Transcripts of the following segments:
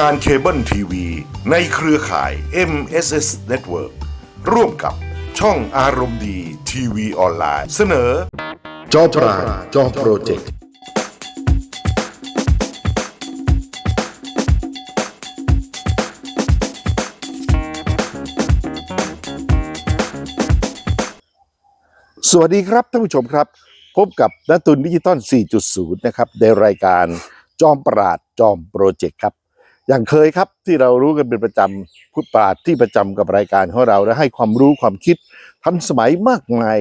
การเคเบิลทีวีในเครือข่าย MSS Network ร่วมกับช่องอารมณ์ดีทีวีออนไลน์ เสนอ จอปราจอโปรเจกต์ สวัสดีครับท่านผู้ชมครับ พบกับนัตุนดิจิตอล 4.0 นะครับ ในรายการจอมปราดจอมโปรเจกต์ครับ อย่างเคยครับที่เรารู้กันเป็นประจำผู้ปราดที่ประจำกับรายการของเราและให้ความรู้ความคิดทันสมัยมากมาย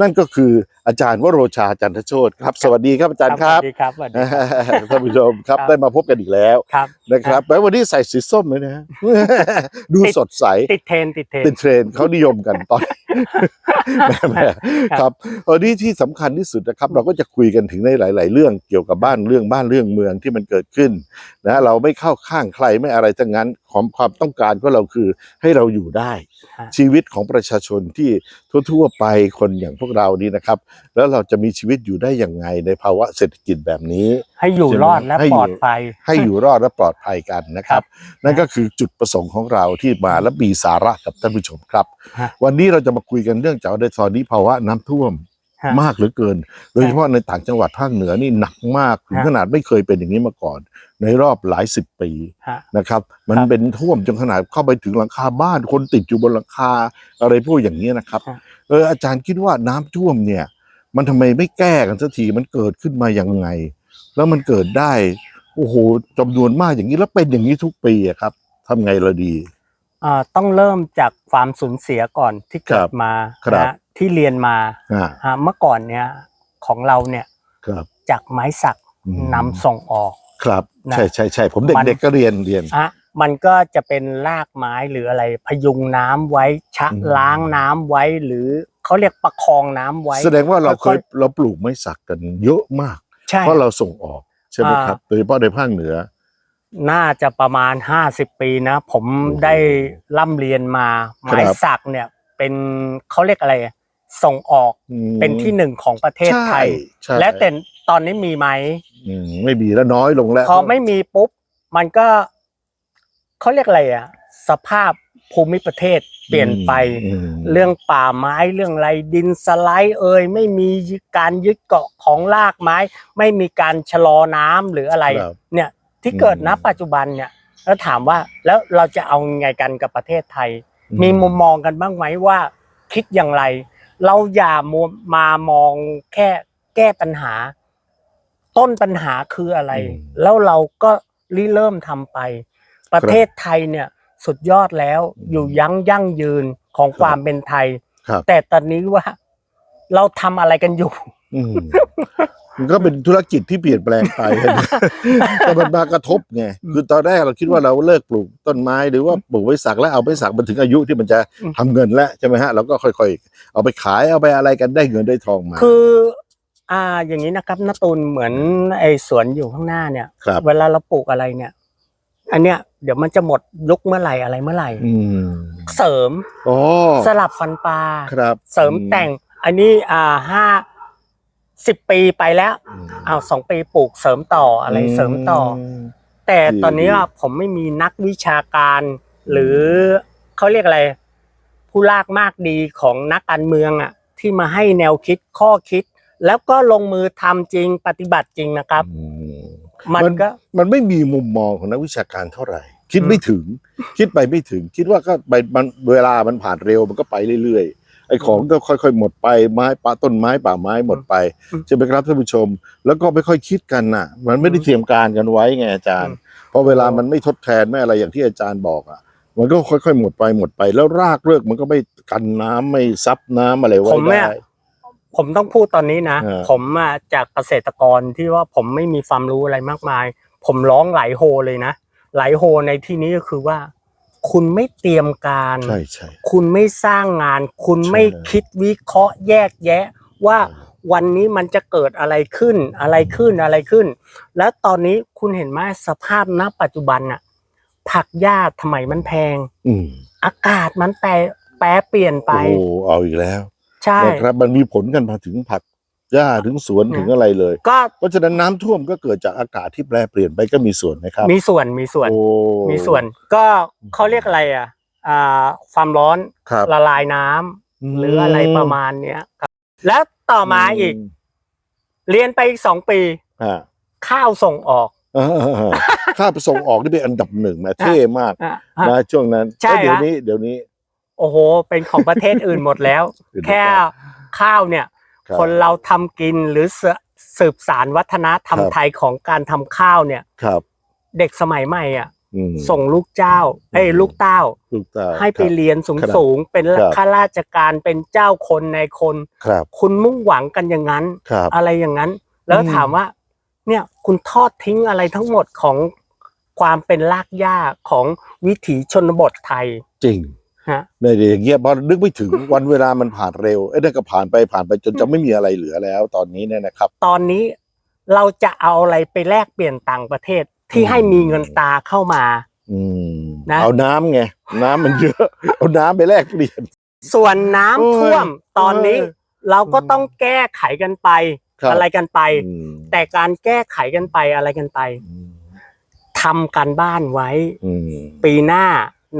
นั่นก็คืออาจารย์วโรชาจันทโชตครับ สวัสดีครับอาจารย์ครับสวัสดีครับสวัสดีครับท่านผู้ชมครับครับได้มาพบกันอีกแล้วครับนะครับแล้ววันนี้ใส่สีส้มเลยนะฮะดูติดสดใสติดเทรนด์ติดเทรนเป็นด์เทรนด์เขานิยมกันตอนแม่แม่ครับวันนี้ที่สำคัญที่สุดนะครับ เราก็จะคุยกันถึงในหลาย ๆ เรื่องเกี่ยวกับบ้านเรื่องบ้านเรื่องเมืองที่มันเกิดขึ้นนะเราไม่เข้าข้างใครไม่อะไรทั้งนั้นของความต้องการของเราคือให้เราอยู่ได้ฮะชีวิตของประชาชนที่ทั่ว ๆ ไปคนอย่างพวกเรานี่นะครับ แล้วเราจะมีชีวิตอยู่ได้อย่างไงในภาวะเศรษฐกิจแบบนี้ ให้อยู่รอดและให้อยู่ปลอดภัย ให้อยู่รอดและปลอดภัยกันนะครับ นั่นก็คือจุดประสงค์ของเราที่มาและมีสาระกับท่านผู้ชมครับฮะวันนี้เราจะมาคุยกันเรื่องจากในตอนนี้ภาวะน้ำท่วมฮะ มากเหลือเกิน โดยเฉพาะในต่างจังหวัดภาคเหนือนี่หนักมากถึงฮะขนาดไม่เคยเป็นอย่างนี้มาก่อน ในรอบหลายสิบปีฮะนะครับ มันครับเป็นท่วมจนขนาดเข้าไปถึงหลังคาบ้านคนติดอยู่บนหลังคาอะไรพวกอย่างนี้ยนะครับฮะเอออาจารย์คิดว่าน้ำท่วมเนี่ย มันทำไมไม่แก้กันสักทีมันเกิดขึ้นมายังไง แล้วมันเกิดได้โอ้โหจำนวนมากอย่างนี้แล้วเป็นอย่างนี้ทุกปีอะครับทำไงเราดีอ่าต้องเริ่มจากความสูญเสียก่อนที่เกิครัดบมาครับนะฮะ ที่เรียนมาอ่าฮะเมื่อก่อนเนี่ยของเราเนี่ยครับจากไม้สักอืมนำส่งออก ครับนะใช่ใช่ใช่ผมมัน เด็กๆก็เรียนเรียน อะมันก็จะเป็นรากไม้หรืออะไรพยุงน้ำไว้ชะอืม ล้างน้ำไว้หรือเขาเรียกประคองน้ำไว้ แสดงว่าเราเคค่อยยเราปลูกไม้สักกันเยอะมาก ใช่ เพราะเราส่งออกใช่ไหมอ่า ครับโดยเฉพาะในภาคเหนือ น่าจะประมาณห้าสิบปีนะ ผมโอ้โหได้ร่ำเรียนมาครับไม้สักเนี่ยเป็นเขาเรียกอะไรอะ ส่งออกอืม เป็นที่หนึ่งของประเทศไทย ใช่และแต่ตอนนี้มีไหม อืมไม่มีแล้วน้อยลงแล้ว พอไม่มีปุ๊บ มันก็เขาเรียกอะไรอะสภาพภูมิประเทศเปลี่ยนไป อืมเรื่องป่าไม้เรื่องอะไรดินสไลด์เอ่ยไม่มีการยึดเกาะของรากไม้ ไม่มีการชะลอน้ำหรืออะไร ครับ เนี่ยที่เกิดณอืม ปัจจุบันเนี่ย แล้วถามว่าแล้วเราจะเอาไงกันกับประเทศไทยอืมีมุมมองกันบ้างไหมว่า คิดอย่างไร เราอย่ามัวมามองแค่แก้ปัญหา ต้นปัญหาคืออะไรแล้วเราก็ริเริ่มทำไป ประเทศไทยเนี่ยสุดยอดแล้วอยู่ยั้งยั่งยืนของความเป็นไทย ครับ แต่ตอนนี้ว่า เราทำอะไรกันอยู่ อืม มันก็เป็นธุรกิจที่เปลี่ยนแปลงไป แต่มันมากระทบไงคือตอนแรกเราคิดว่าเราเลิกปลูกต้นไม้หรือว่าปลูกไว้สักแล้วเอาไปสักมันถึงอายุที่มันจะอืมทำเงินแล้วใช่ไหมฮะเราก็ค่อยๆ เอาไปขายเอาไปอะไรกันได้เงินได้ทองมา คืออ่าอย่างนี้นะครับนาตูนเหมือนไอ้สวนอยู่ข้างหน้าเนี่ยครับเวลาเราปลูกอะไรเนี่ย อันเนี้ยเดี๋ยวมันจะหมดยุคเมื่อไหร่อะไรเมื่อไหร่อืมเสริมอ๋อสลับฟันปลาครับเสริมแต่ง อันนี้อ่าห้า สิบปีไปแล้วอืมอ้าวสองปีปลูกเสริมต่ออะไรเสริมต่ออมแต่ดีตอนนี้ดีว่าผมไม่มีนักวิชาการ หรือเขาเรียกอะไร ผู้ลากมากดีของนักการเมืองอะ ที่มาให้แนวคิดข้อคิด แล้วก็ลงมือทำจริงปฏิบัติจริงนะครับอืมมันก็มันไม่มีมุมมองของนักวิชาการเท่าไหร่ คิดไม่ถึง คิดไปไม่ถึง คิดว่าก็ไปมันเวลามันผ่านเร็วมันก็ไปเรื่อยๆ ไอ้ของก็ค่อย ๆ หมดไปไม้ป่าต้นไม้ป่าไม้หมดไปอืมใช่ไหมครับท่านผู้ชม แล้วก็ไม่ค่อยคิดกันน่ะ มันไม่ได้เตรียมการกันไว้ไงอาจารย์อืมพอเวลามันไม่ทดแทนไม่อะไรอย่างที่อาจารย์บอกอะมันก็ค่อย ๆ หมดไปหมดไป แล้วรากเลิกมันก็ไม่กันน้ำไม่ซับน้ำอะไรไว้ผมเนี่ยได้ผมต้องพูดตอนนี้นะเออผมอะจากเกษตรกรที่ว่าผมไม่มีความรู้อะไรมากมาย ผมร้องไหลายโฮเลยนะไหลายโฮในที่นี้ก็คือว่า คุณไม่เตรียมการ ใช่ใช่ คุณไม่สร้างงาน คุณใช่ไม่คิดวิเคราะห์แยกแยะ ว่าวันนี้มันจะเกิดอะไรขึ้นอะไรขึ้นอะไรขึ้น แล้วตอนนี้คุณเห็นไหมสภาพณปัจจุบันน่ะผักหญ้าทำไมมันแพงอืมอากาศมันแปรแปรเปลี่ยนไป โอ้เอาอีกแล้วใช่ นะครับมันมีผลกันมาถึงผัก หญ้าถึงสวนเนี่ยถึงอะไรเลย ก็เพราะฉะนั้นน้ำท่วมก็เกิดจากอากาศที่แปรเปลี่ยนไปก็มีส่วนนะครับ มีส่วนมีส่วนโอ้ มีส่วน ก็เขาเรียกอะไรอะอ่าความร้อนครับ ละลายน้ำหรืออะไรประมาณเนี้ยครับแล้วต่อมาอีกเรียนไปอีกสองปีอ่าข้าวส่งออกอ่าค่าไปส่งออกนี่เป็นอันดับหนึ่งนะเท่มากอะ นะช่วงนั้นใช่ แล้วเดี๋ยวฮะนี้เดี๋ยวนี้ โอ้โห เป็นของประเทศอื่นหมดแล้ว อื่นหมดแล้ว แค่ข้าวเนี่ย รับ คนเราทำกินหรือเสสืบสารวัฒนธรรมครับ ไทยของการทำข้าวเนี่ย ครับเด็กสมัยใหม่อะ อืม ส่งลูกเจ้า เอ้ยอืม ลูกเต้า ลูกตาให้ไปครับ เรียนสูงครับสูงๆเป็นครับ ข้าราชการเป็นเจ้าคนในคน ครับคุณมุ่งหวังกันอย่างนั้น ครับ อะไรอย่างนั้น แล้วอืม ถามว่า เนี่ยคุณทอดทิ้งอะไรทั้งหมดของความเป็นรากหญ้าของวิถีชนบทไทย จริง ฮะในเดี๋ยวอย่างเงี้ยพอนึกไม่ถึงวันเวลามันผ่านเร็วไอ้นั่นก็ผ่านไปผ่านไปจนจะไม่มีอะไรเหลือแล้ว ตอนนี้เนี่ยนะครับ ตอนนี้เราจะเอาอะไรไปแลกเปลี่ยนต่างประเทศที่อืมให้มีเงินตาเข้ามา อืมนะเอาน้ำไงน้ำมันเยอะ เอาน้ำไปแลกเปลี่ยน ส่วนน้ำโอ้ยท่วมตอนนี้โอ้ยเราก็ต้องแก้ไขกันไป ครับ อะไรกันไป อืมแต่การแก้ไขกันไปอะไรกันไปอืมทำการบ้านไว้ อืมปีหน้า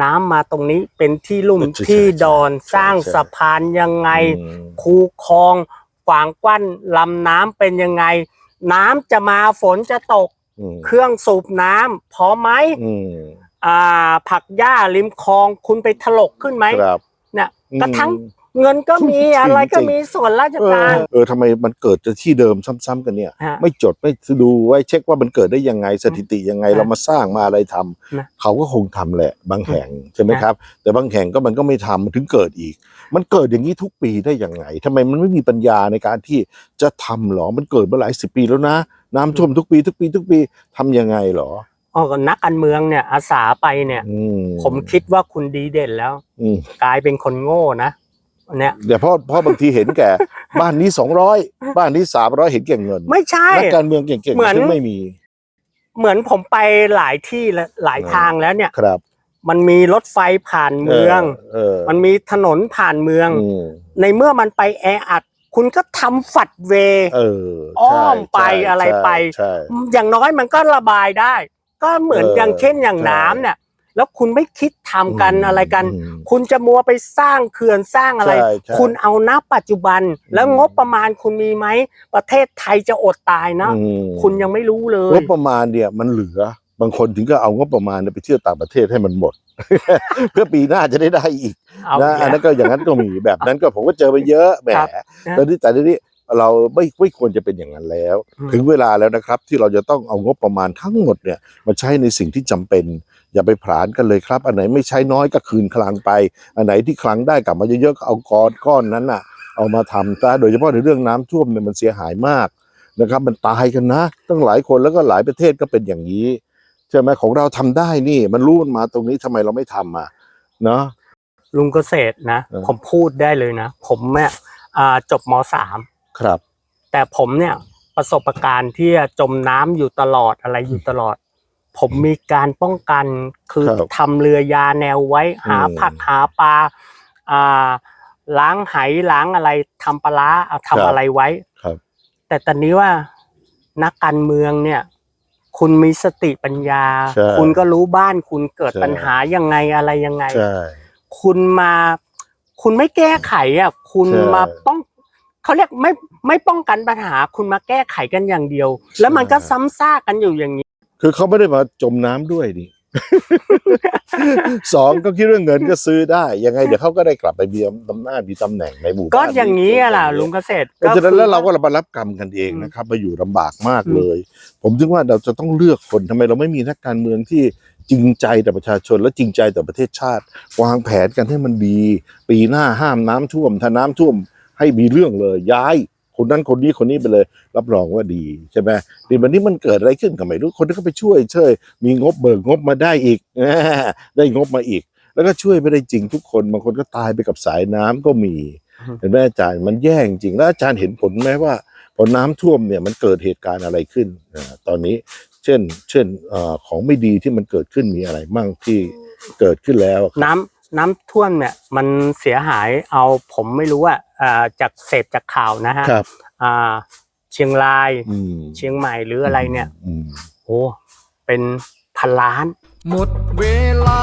น้ำมาตรงนี้เป็นที่ลุ่มใช่ใช่ที่ดอนใช่สร้างใช่สะพานยังไงอืมคูคลองขวางกั้นลำน้ำเป็นยังไง น้ำจะมาฝนจะตกอืมเครื่องสูบน้ำพอไหมอืมอ่า ผักหญ้าริมคลองคุณไปถลกขึ้นไหมครับเนี่ยอืมกระทั่ง เงินก็มีจริงอะไรก็จริงมีส่วนราชเออการเออทำไมมันเกิดจะที่เดิมซ้ำๆกันเนี่ยฮะไม่จดไม่ดูไว้เช็คว่ามันเกิดได้ยังไงสถิติยังไงฮะเรามาสร้างมาอะไรทำนะเขาก็คงทำแหละ บางแห่งใช่ไหมฮะครับ แต่บางแห่งก็มันก็ไม่ทำมันถึงเกิดอีก มันเกิดอย่างนี้ทุกปีได้ยังไงทำไมมันไม่มีปัญญาในการที่จะทำหรอมันเกิดมาหลายสิบปีแล้วนะ น้ำท่วมทุกปีทุกปีทุกปีทำยังไงหรออ๋อก็นักการเมืองเนี่ยอาสาไปเนี่ยอืมผมคิดว่าคุณดีเด่นแล้วอืมกลายเป็นคนโง่นะ เนี่ยเดี๋ยวเพราะเพราะบางทีเห็นแก่ บ้านนี้สองร้อยบ้านนี้สามร้อยเห็นแก่เงินไม่ใช่ นักการเมืองเก่งเหมือน ๆซึ่งไม่มีเหมือนผมไปหลายที่และหลายเออทางแล้วเนี่ย ครับมันมีรถไฟผ่านเมือง เออมันมีถนนผ่านเมือง อืมในเมื่อมันไปแออัด คุณก็ทำฝัดเวย์เอออ้อมใช่ไป ใช่อะไรใช่ไปใช่ อย่างน้อยมันก็ระบายได้ ก็เหมือนเอออย่างเช่นอย่างใช่น้ำเนี่ย แล้วคุณไม่คิดทำกันอะไรกันอืมคุณจะมัวไปสร้างเขื่อนสร้างอะไร ใช่ใช่คุณเอาณปัจจุบัน แล้วอืมงบประมาณคุณมีไหม ประเทศไทยจะอดตายนะ อืม คุณยังไม่รู้เลยงบประมาณเนี่ยมันเหลือ บางคนถึงก็เอางบประมาณเนี่ยไปเที่ยวต่างประเทศให้มันหมด เพื่อปีหน้าจะได้ได้อีกเอานะอันนั้นก็อย่างนั้นก็มีแบบนั้นก็ผมก็เจอไปเยอะแหมครับแต่ที่แต่ทีนี้เราไม่ไม่ควรจะเป็นอย่างนั้นแล้วอืมถึงเวลาแล้วนะครับที่เราจะต้องเอางบประมาณทั้งหมดเนี่ยมาใช้ในสิ่งที่จำเป็น อย่าไปผลานกันเลยครับ อันไหนไม่ใช้น้อยก็คืนคลังไป อันไหนที่คลังได้กลับมาเยอะๆก็เอาก้อนก้อนนั้นน่ะ เอามาทำซะโดยเฉพาะในเรื่องน้ำท่วมเนี่ยมันเสียหายมากนะครับ มันตายกันนะ ตั้งหลายคนแล้วก็หลายประเทศก็เป็นอย่างนี้ใช่ไหมของเราทำได้นี่ มันรู้มันมาตรงนี้ทำไมเราไม่ทำอะเนาะลุงเกษตรนะเออผมพูดได้เลยนะ ผมเนี่ยอ่าจบมสามครับ แต่ผมเนี่ยประสบการณ์ที่จะจมน้ำอยู่ตลอดอะไรอยู่ตลอด ผมมีการป้องกันคือครับ ทำเรือยาแนวไว้หาอืมผักหาปลาอ่าล้างไหล้างอะไรทำปลาร้าเอาครับทำอะไรไว้ ครับ แต่ตอนนี้ว่านักการเมืองเนี่ย คุณมีสติปัญญา ใช่คุณก็รู้บ้านคุณเกิดใช่ ปัญหายังไงอะไรยังไง ใช่ คุณมา คุณไม่แก้ไขอะคุณใช่มาป้องเขาเรียกไม่ไม่ป้องกันปัญหา คุณมาแก้ไขกันอย่างเดียว แล้วมันก็ซ้ำซากกันอยู่อย่างนี้ คือเขาไม่ได้มาจมน้ำด้วยนี่สองก็คิดเรื่องเงินก็ซื้อได้ ยังไงเดี๋ยวเขาก็ได้กลับไปมีอำนาจมีตำแหน่งในหมู่บ้านก็อย่างนี้อะล่ะนี้ลุงเกษตรเพราะฉะนั้นแล้วเราก็คือมารับกรรมกันเองอืมนะครับ มาอยู่ลำบากมากอืมเลย ผมถึงว่าเราจะต้องเลือกคนทำไมเราไม่มีนักการเมืองที่จริงใจต่อประชาชนและจริงใจต่อประเทศชาติ วางแผนกันให้มันดี ปีหน้าห้ามน้ำท่วมถ้าน้ำท่วมให้มีเรื่องเลยย้าย คนนั้นคนนี้คนนี้ไปเลย รับรองว่าดีใช่ไหมดีวันนี้มันเกิดอะไรขึ้นก็ไม่รู้คนที่เขาไปช่วยเช่วยมีงบเบิกงบมาได้อีกได้งบมาอีก แล้วก็ช่วยไม่ได้จริงทุกคนบางคนก็ตายไปกับสายน้ำก็มีเห็นไหมอาจารย์มันแย่จริงแล้วอาจารย์เห็นผลไหมว่าพอน้ำท่วมเนี่ยมันเกิดเหตุการณ์อะไรขึ้นอ่าตอนนี้เช่น เช่นเอ่อของไม่ดีที่มันเกิดขึ้นมีอะไรมั่งที่เกิดขึ้นแล้วครับน้ำ น้ำท่วมเนี่ยมันเสียหายเอาผมไม่รู้อะอ่าจากเสพจากข่าวนะฮะครับอ่าเชียงรายอืมเชียงใหม่หรืออะไรเนี่ยอืมโอ้เป็นพันล้าน หมดเวลา